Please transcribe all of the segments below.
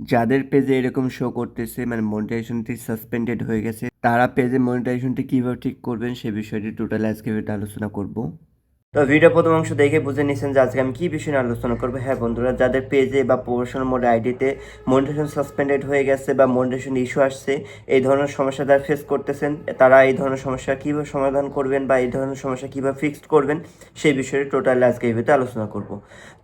যাদের পেজে এরকম শো করতেছে মানে মনিটাইজেশনটি সাসপেন্ডেড হয়ে গেছে, তারা পেজে মনিটাইজেশনটি কীভাবে ঠিক করবেন সে বিষয়টি টোটাল আজকে আলোচনা করব। তো ভিডিও প্রথম অংশ দেখে বুঝে নিয়েছেন যে আজকে আমি কী বিষয় নিয়ে আলোচনা করব। হ্যাঁ বন্ধুরা, যাদের পেজে বা প্রফেশনাল মোড আইডিতে মনিটেশন সাসপেন্ডেড হয়ে গেছে বা মনিটেশন ইস্যু আসছে, এই ধরনের সমস্যা যারা ফেস করতেছেন, তারা এই ধরনের সমস্যা কীভাবে সমাধান করবেন বা এই ধরনের সমস্যা কীভাবে ফিক্সড করবেন, সেই বিষয়ে টোটালি আজকে এই আলোচনা করব।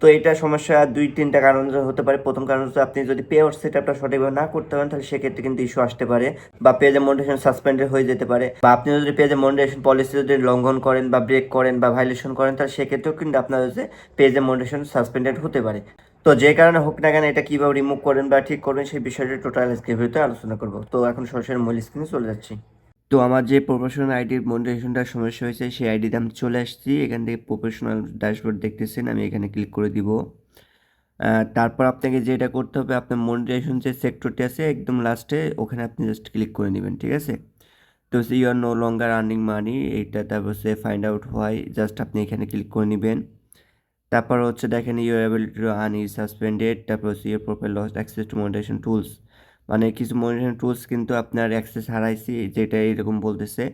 তো এটা সমস্যা দুই, তিনটা কারণ হতে পারে। প্রথম কারণ হচ্ছে আপনি যদি পে আউট সেট আপটা সঠিকভাবে না করতে পারেন, তাহলে সেক্ষেত্রে কিন্তু ইস্যু আসতে পারে বা পেজে মনিটেশন সাসপেন্ডেড হয়ে যেতে পারে। বা আপনি যদি পেজে মনিটেশন পলিসি যদি লঙ্ঘন করেন বা ব্রেক করেন বা ভাইলেশন করেন, তাহলে সেক্ষেত্রেও কিন্তু আপনার হচ্ছে পেজে মনিটেশন সাসপেন্ডেড হতে পারে। তো যে কারণে হোক না কেন এটা কীভাবে রিমুভ করবেন বা ঠিক করবেন সেই বিষয়টা টোটাল আজকে আলোচনা করব। তো এখন সরাসরি মূল স্ক্রিনে চলে যাচ্ছি। তো আমার যে প্রফেশনাল আইডির মনিটাইজেশনটার সমস্যা হয়েছে, সেই আইডিতে আমি চলে আসছি। এখান থেকে প্রফেশনাল ড্যাশবোর্ড দেখতেছেন, আমি এখানে ক্লিক করে দিব। তারপর আপনাকে যেটা করতে হবে, আপনার মনিটাইজেশন যে সেক্টরটি আছে, একদম লাস্টে ওখানে আপনি জাস্ট ক্লিক করে নেবেন, ঠিক আছে? তো সে you are no longer earning money এইটা তারপর সে ফাইন্ড আউট হয় জাস্ট আপনি এখানে ক্লিক করে নেবেন। তারপর হচ্ছে দেখেন your ability to earn is suspended তারপর হচ্ছে your profile loss access to monetization tools মানে কিছু মনিটাইজেশন টুলস কিন্তু আপনার অ্যাক্সেস হারাইছি, যেটা এরকম বলতেছে।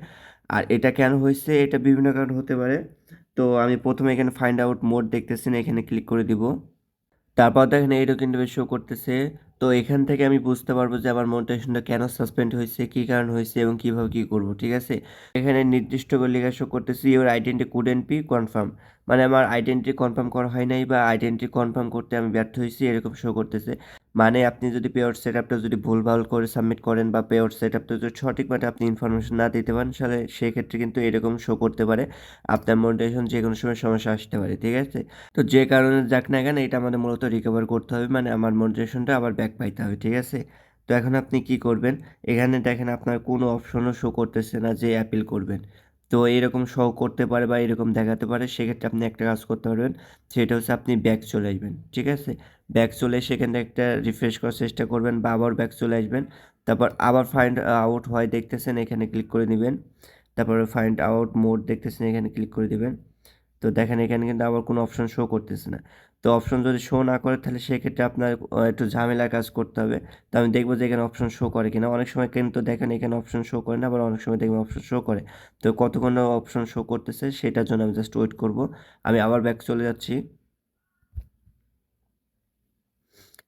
আর এটা কেন হয়েছে এটা বিভিন্ন কারণ হতে পারে। তো আমি প্রথমে এখানে ফাইন্ড আউট মোড দেখতেছি না, এখানে ক্লিক করে দিব। তারপর দেখেন এইটা কিন্তু শো করতেছে। তো এখান থেকে আমি বুঝতে পারব যে আমার মনিটাইজেশনটা কেন সাসপেন্ড হয়েছে, কী কারণ হয়েছে এবং কীভাবে কী করব, ঠিক আছে? এখানে নির্দিষ্ট করে লেখা শো করতেছে your identity couldn't be confirm মানে আমার আইডেন্টি কনফার্ম করা হয় নাই বা আইডেন্টি কনফার্ম করতে আমি ব্যর্থ হয়েছি, এরকম শো করতেছে। মানে আপনি যদি পেআউট সেট আপটা যদি ভুলভাল করে সাবমিট করেন বা পেআউট সেট আপটা যদি সঠিকভাবে আপনি ইনফরমেশন না দিতে পারেন, তাহলে সেক্ষেত্রে কিন্তু এরকম শো করতে পারে, আপনার মনিটাইজেশন যে কোনো সময় সমস্যা আসতে পারে, ঠিক আছে? তো যে কারণে যাক না কেন, এটা আমাদের মূলত রিকভার করতে হবে মানে আমার মনিটাইজেশনটা আবার ব্যাক পাইতে হবে, ঠিক আছে? তো এখন আপনি কি করবেন? এখানে দেখেন আপনার কোনো অপশনও শো করতেছে না যে অ্যাপিল করবেন। তো এরকম শো করতে পারে বা এরকম দেখাতে পারে, সেক্ষেত্রে আপনি একটা কাজ করতে পারবেন, সেটা হচ্ছে আপনি ব্যাক চলে আসবেন, ঠিক আছে? ব্যাক চলে সেখান থেকে একটা রিফ্রেশ করার চেষ্টা করবেন বা আবার ব্যাক চলে আসবেন। তারপর আবার ফাইন্ড আউট হয়, দেখতেছেন এখানে ক্লিক করে নেবেন তারপরে ফাইন্ড আউট মোড দেখতেছেন, এখানে ক্লিক করে দিবেন। তো দেখেন এখানে কিন্তু আবার কোনো অপশন শো করতেছে না। তো অপশন যদি শো না করে, তাহলে সেক্ষেত্রে আপনার একটু ঝামেলা কাজ করতে হবে। তো আমি দেখব যে এখানে অপশন শো করে কিনা। অনেক সময় কিন্তু দেখেন এখানে অপশন শো করে না, আবার অনেক সময় দেখবেন অপশন শো করে। তো কতক্ষণ অপশন শো করতেছে, সেটার জন্য আমি জাস্ট ওয়েট করব। আমি আবার ব্যাক চলে যাচ্ছি।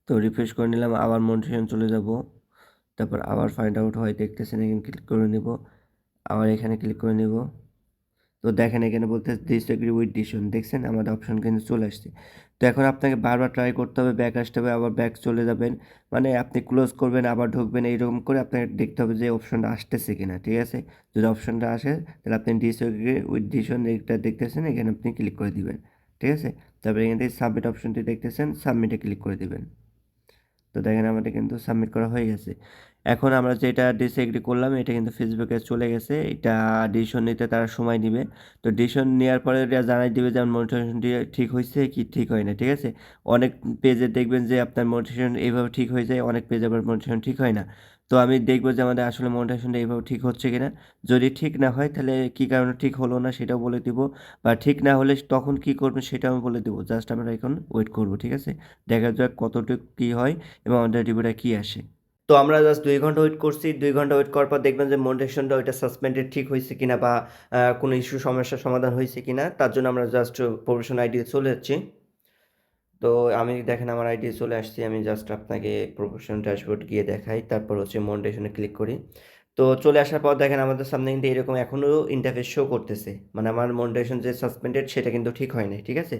তো রিফ্রেশ করে নিলাম, আবার মোটিভেশন চলে যাব। তারপর আবার ফাইন্ড আউট হয়, দেখতেছেন এখানে ক্লিক করে নেব। আবার এখানে ক্লিক করে নেব। তো দেখেন এখানে বলতে ডিসএগ্রি উইথ ডিসিশন দেখছেন? আমাদের অপশন কিন্তু চলে আসছে। তো এখন আপনাকে বারবার ট্রাই করতে হবে ব্যাক আসতে হবে, আবার ব্যাক চলে যাবেন। মানে আপনি ক্লোজ করবেন, আবার ঢুকবেন, এইরকম করে আপনাকে দেখতে হবে যে অপশনটা আসতেছে কিনা, ঠিক আছে? যদি অপশনটা আসে, তাহলে আপনি ডিসএগ্রি উইথ ডিসিশন এটা দেখতেছেন, এখানে আপনি ক্লিক করে দিবেন, ঠিক আছে? তারপরে এখান সাবমিট অপশনটি দেখতেছেন সাবমিটে ক্লিক করে দিবেন। তো দেখেন আমাদের কিন্তু সাবমিট করা হয়ে গেছে। এখন আমরা যেটা ডিসএগ্রি করলাম, এটা কিন্তু ফেসবুকে চলে গেছে। এটা ডিসিশন নিতে তারা সময় দিবে। তো ডিসিশন নেওয়ার পরে এটা জানাই দিবে যে, আমার মনিটাইজেশনটি ঠিক হয়েছে কি ঠিক হয় না ঠিক আছে? অনেক পেজে দেখবেন যে, আপনার মনিটাইজেশন এইভাবে ঠিক হয়ে যায়, অনেক পেজে আবার মনিটাইজেশন ঠিক হয় না। তো আমি দেখব যে আমাদের আসলে মনিটাইজেশনটা এইভাবে ঠিক হচ্ছে কিনা। যদি ঠিক না হয় তাহলে কী কারণে ঠিক হলো না সেটাও বলে দিব। বা ঠিক না হলে তখন কি করবেন সেটাও আমি বলে দেবো। জাস্ট আমরা এখন ওয়েট করব, ঠিক আছে? দেখা যাক কতটুকু কী হয় এবং আমাদের রিভিউটা কী আসে। তো আমরা জাস্ট দুই ঘণ্টা ওয়েট করছি। দুই ঘণ্টা ওয়েট করার পর দেখবেন যে মনিটেশনটা ওইটা সাসপেন্ডেড ঠিক হয়েছে কিনা বা কোনো ইস্যু সমস্যার সমাধান হয়েছে কিনা, তার জন্য আমরা জাস্ট প্রফেশন আইডি চলে যাচ্ছি। তো আমি দেখেন আমার আইডি চলে আসছি, আমি জাস্ট আপনাকে প্রফেশন ড্যাশবোর্ড গিয়ে দেখাই, তারপর হচ্ছে মনিটেশনে ক্লিক করি। তো চলে আসার পর দেখেন আমাদের সামনে কিন্তু এরকম এখনও ইন্টারফেস শো করতেছে। মানে আমার মনিটেশন যে সাসপেন্ডেড সেটা কিন্তু ঠিক হয়নি ঠিক আছে?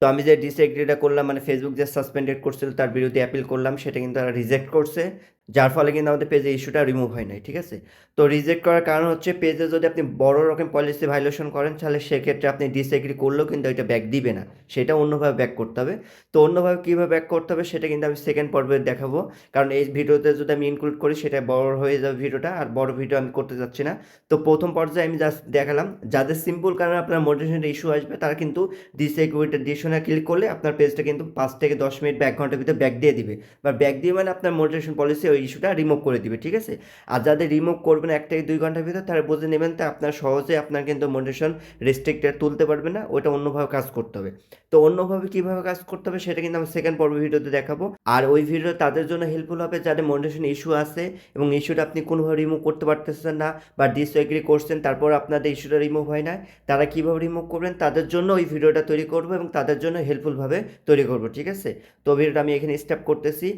তো আমি যে ডিসএগ্রিটা করলাম মানে ফেসবুক যে সাসপেন্ডেড করছিল, তার বিরুদ্ধে অ্যাপিল করলাম, সেটা কিন্তু তারা রিজেক্ট করছে। যার ফলে কিন্তু আমাদের পেজে ইস্যুটা রিমুভ হয় নাই, ঠিক আছে? তো রিজেক্ট করার কারণ হচ্ছে পেজে যদি আপনি বড় রকম পলিসি ভাইলেশন করেন, তাহলে সেক্ষেত্রে আপনি ডিসএগ্রি করলেও কিন্তু এটা ব্যাক দিবে না। সেটা অন্যভাবে ব্যাক করতে হবে। তো অন্যভাবে কীভাবে ব্যাক করতে হবে সেটা কিন্তু আমি সেকেন্ড পর্বে দেখাবো। কারণ এই ভিডিওতে যদি আমি ইনক্লুড করি, সেটা বড় হয়ে যাবে ভিডিওটা, আর বড় ভিডিও আমি করতে যাচ্ছি না। তো প্রথম পর্যায়ে আমি জাস্ট দেখালাম, যাদের সিম্পল কারণে আপনার মোটিভেশনের ইস্যু আসবে, তারা কিন্তু ডিসএগ্রিটা ডিসিশন ক্লিক করলে আপনার পেজটা কিন্তু পাঁচ থেকে দশ মিনিট বা এক ঘণ্টার ভিতরে ব্যাক দিয়ে দিবে। বা ব্যাক দিয়ে মানে আপনার মনিটাইজেশন পলিসি ওই ইস্যুটা রিমুভ করে দিবে, ঠিক আছে? আর যাদের রিমুভ করবেন এক থেকে দুই ঘণ্টার ভিতরে, তারা বুঝে নেবেন তো আপনার সহজে আপনার কিন্তু মনিটাইজেশন রেস্ট্রিক্টেড তুলতে পারবে না ওটা অন্যভাবে কাজ করতে হবে। তো অন্যভাবে কীভাবে কাজ করতে হবে সেটা কিন্তু আমি সেকেন্ড পর্ব ভিডিওতে দেখাবো। আর ওই ভিডিও তাদের জন্য হেল্পফুল হবে যাদের মনিটাইজেশন ইস্যু আছে এবং ইস্যুটা আপনি কোনোভাবে রিমুভ করতে পারতেছেন না বা ডিসএগ্রি করছেন, তারপর আপনাদের ইস্যুটা রিমুভ হয় না, তারা কীভাবে রিমুভ করবেন তাদের জন্য ওই ভিডিওটা তৈরি করব এবং তাদের জন্য হেল্পফুলভাবে তৈরি করব, ঠিক আছে? তো ভিডিওটা আমি এখানে স্টেপ করতেছি।